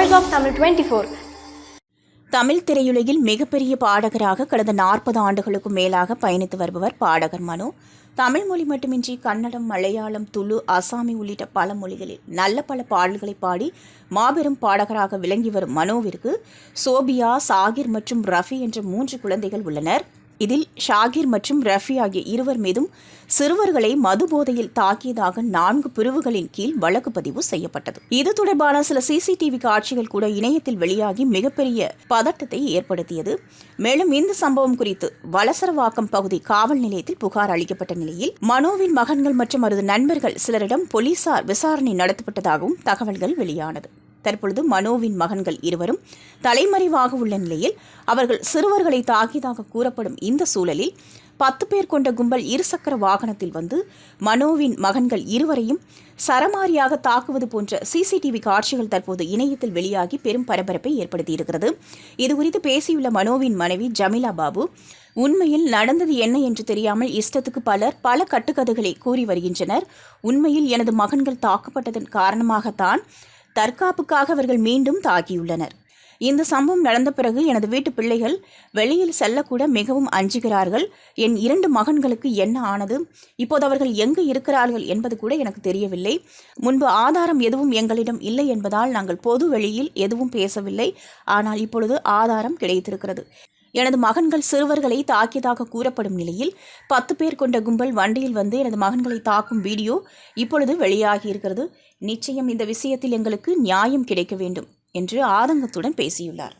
Of Tamil twenty four Tamil திரையுலகில் மிகப்பெரிய பாடகராக கடந்த நாற்பது ஆண்டுகளுக்கும் மேலாக பயணித்து வருபவர் பாடகர் மனோ. தமிழ் மொழி மட்டுமின்றி கன்னடம் மலையாளம் துளு அசாமி உள்ளிட்ட பல மொழிகளில் நல்ல பல பாடல்களை பாடி மாபெரும் பாடகராக விளங்கி வரும் மனோவிற்கு சோபியா சாகிர் மற்றும் ரஃபி என்ற மூன்று குழந்தைகள் உள்ளனர். இதில் ஷாகிர் மற்றும் ரஃபி ஆகிய இருவர் மீதும் சிறுவர்களை மது போதையில் தாக்கியதாக நான்கு பிரிவுகளின் கீழ் வழக்கு பதிவு செய்யப்பட்டது. இது தொடர்பான சில சிசிடிவி காட்சிகள் கூட இணையத்தில் வெளியாகி மிகப்பெரிய பதட்டத்தை ஏற்படுத்தியது. மேலும் இந்த சம்பவம் குறித்து வலசரவாக்கம் பகுதி காவல் நிலையத்தில் புகார் அளிக்கப்பட்ட நிலையில் மனோவின் மகன்கள் மற்றும் அவரது நண்பர்கள் சிலரிடம் போலீசார் விசாரணை நடத்தப்பட்டதாகவும் தகவல்கள் வெளியானது. தற்பொழுது மனோவின் மகன்கள் இருவரும் தலைமறைவாக உள்ள நிலையில் அவர்கள் சிறுவர்களை தாக்கியதாக கூறப்படும் இந்த சூழலில் பத்து பேர் கொண்ட கும்பல் இருசக்கர வாகனத்தில் வந்து மனோவின் மகன்கள் இருவரையும் சரமாரியாக தாக்குவது போன்ற சிசிடிவி காட்சிகள் தற்போது இணையத்தில் வெளியாகி பெரும் பரபரப்பை ஏற்படுத்தியிருக்கிறது. இதுகுறித்து பேசியுள்ள மனோவின் மனைவி ஜமிலா பாபு உண்மையில் நடந்தது என்ன என்று தெரியாமல் இஷ்டத்துக்கு பலர் பல கட்டுக்கதைகளை கூறி வருகின்றனர். உண்மையில் எனது மகன்கள் தாக்கப்பட்டதன் காரணமாகத்தான் தற்காப்புக்காக அவர்கள் மீண்டும் தாக்கியுள்ளனர் இந்த சம்பவம் நடந்த பிறகு எனது வீட்டு பிள்ளைகள் வெளியில் செல்லக்கூட மிகவும் அஞ்சுகிறார்கள். என் இரண்டு மகன்களுக்கு என்ன ஆனது? இப்போது அவர்கள் எங்கு இருக்கிறார்கள் என்பது கூட எனக்கு தெரியவில்லை. முன்பு ஆதாரம் எதுவும் எங்களிடம் இல்லை என்பதால் நாங்கள் பொது வெளியில் எதுவும் பேசவில்லை. ஆனால் இப்பொழுது ஆதாரம் கிடைத்திருக்கிறது. எனது மகன்கள் சிறுவர்களை தாக்கியதாக கூறப்படும் நிலையில் பத்து பேர் கொண்ட கும்பல் வண்டியில் வந்து எனது மகன்களை தாக்கும் வீடியோ இப்பொழுது வெளியாகியிருக்கிறது நிச்சயம் இந்த விஷயத்தில் எங்களுக்கு நியாயம் கிடைக்க வேண்டும் என்று ஆதங்கத்துடன் பேசியுள்ளார்.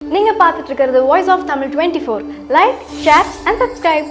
நீங்க பார்த்துட்டு இருக்கிறது voice of Tamil twenty four like share and subscribe